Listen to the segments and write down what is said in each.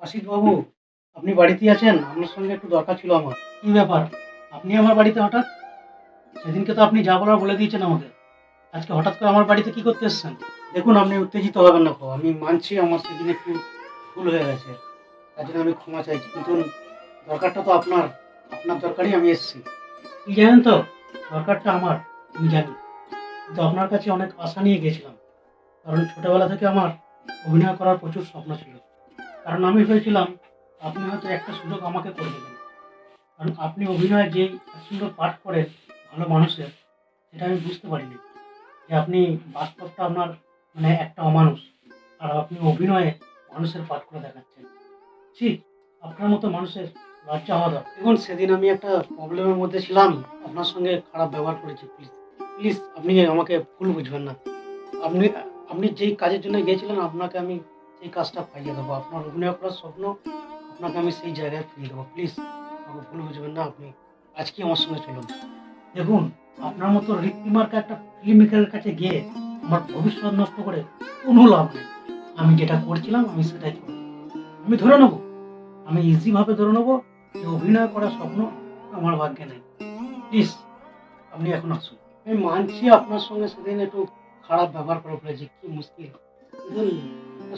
অসিত বাবু আপনি বাড়িতে আছেন? আপনার সঙ্গে একটু দরকার ছিল আমার। কি ব্যাপার? আপনি আমার বাড়িতে হঠাৎ? সেদিনকে তো আপনি যা বলার বলে দিয়েছেন আমাকে। আজকে হঠাৎ করে আমার বাড়িতে কি করতে এসেছেন? দেখুন আপনি উত্তেজিত হবেন না আমি মানছি আমার সেদিন একটু ভুল হয়ে গেছে। তার জন্য আমি ক্ষমা চাইছি। কিন্তু দরকারটা তো আপনার। আপনার দরকারই আমি এসেছি। কি জানেন তো দরকারটা আমার। আমি জানি। কিন্তু আপনার কাছে অনেক আশা নিয়ে গেছিলাম কারণ ছোটবেলা থেকে আমার অভিনয় করার প্রচুর স্বপ্ন ছিল। কারণ আমি ভেবেছিলাম আপনি হয়তো একটা সুযোগ আমাকে করে দেবেন। কারণ আপনি অভিনয় যেই সুন্দর পাঠ করে ভালো মানুষের, সেটা আমি বুঝতে পারিনি। যে আপনি বাস্তবটা আপনার মানে একটা অমানুষ, আর আপনি অভিনয়ে মানুষের পাঠ করে দেখাচ্ছেন। ঠিক আপনার মতো মানুষের লজ্জা হওয়া দরকার। দেখুন, সেদিন আমি একটা প্রবলেমের মধ্যে ছিলাম। আপনার সঙ্গে খারাপ ব্যবহার করেছি প্লিজ প্লিজ আপনি আমাকে ভুল বুঝবেন না। আপনি আপনি যেই কাজের জন্য গিয়েছিলেন, আপনাকে আমি সেই কাজটা পাইয়ে দেবো। আপনার অভিনয় করার স্বপ্ন আপনাকে আমি সেই জায়গায় ফিরিয়ে দেবো। প্লিজ আমাকে ভুল বুঝবেন না আপনি আজকে আমার সঙ্গে চলুন। দেখুন আপনার মতো ঋক্তিমার্কা একটা ফিল্ম মেকারের কাছে গিয়ে আমার ভবিষ্যৎ নষ্ট করে কোনো লাভ নেই। আমি যেটা করছিলাম আমি সেটাই করব। আমি ধরে নেব। আমি ইজিভাবে ধরে নেব যে অভিনয় করার স্বপ্ন আমার ভাগ্যে নেই। প্লিজ আপনি এখন আসুন। আমি মানছি আপনার সঙ্গে সেদিন একটু খারাপ ব্যবহার করে ফেলেছি। কি মুশকিল।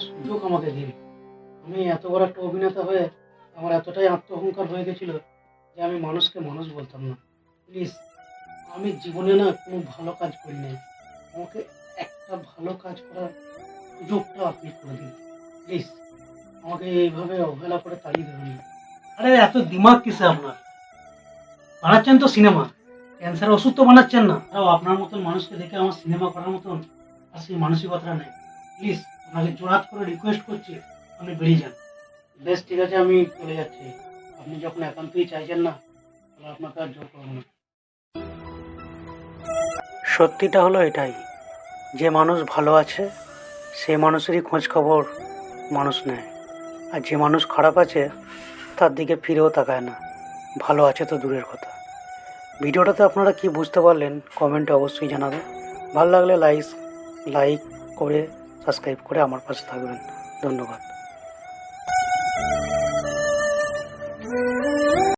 সুযোগ আমাকে দিন আমি এত বড় একটা অভিনেতা হয়ে আমার এতটাই আত্মঅহংকার হয়ে গেছিল যে আমি মানুষকে মানুষ বলতাম না। প্লিজ, আমি জীবনে না কোনো ভালো কাজ করি নাই। আমাকে একটা ভালো কাজ করার সুযোগটা আপনি করে দিন। প্লিজ, আমাকে এইভাবে অবহেলা করে তাড়িয়ে দেবেন আরে, এত দিমাগ কিসে আপনার? বানাচ্ছেন তো সিনেমা। ক্যান্সার ওষুধ তো বানাচ্ছেন না। আপনার মতন মানুষকে দেখে আমার সিনেমা করার মতন আর সেই মানসিকতা নেই। প্লিজ আপনাকে জোরাত করে রিকোয়েস্ট করছি, আপনি বেরিয়ে যান। বেশ, ঠিক আছে, আমি চলে যাচ্ছি। আপনি যখন একান্তই চাইছেন না, তাহলে আপনাকে আর জোর করব না। সত্যিটা হলো এটাই, যে মানুষ ভালো আছে, সে মানুষেরই খোঁজ খবর মানুষ নেয়। আর যে মানুষ খারাপ আছে, তার দিকে ফিরেও তাকায় না। ভালো আছে তো দূরের কথা। ভিডিওটাতে আপনারা কি বুঝতে পারলেন, কমেন্টে অবশ্যই জানাবেন। ভালো লাগলে লাইক লাইক করে সাবস্ক্রাইব করে আমার পাশে থাকবেন। ধন্যবাদ।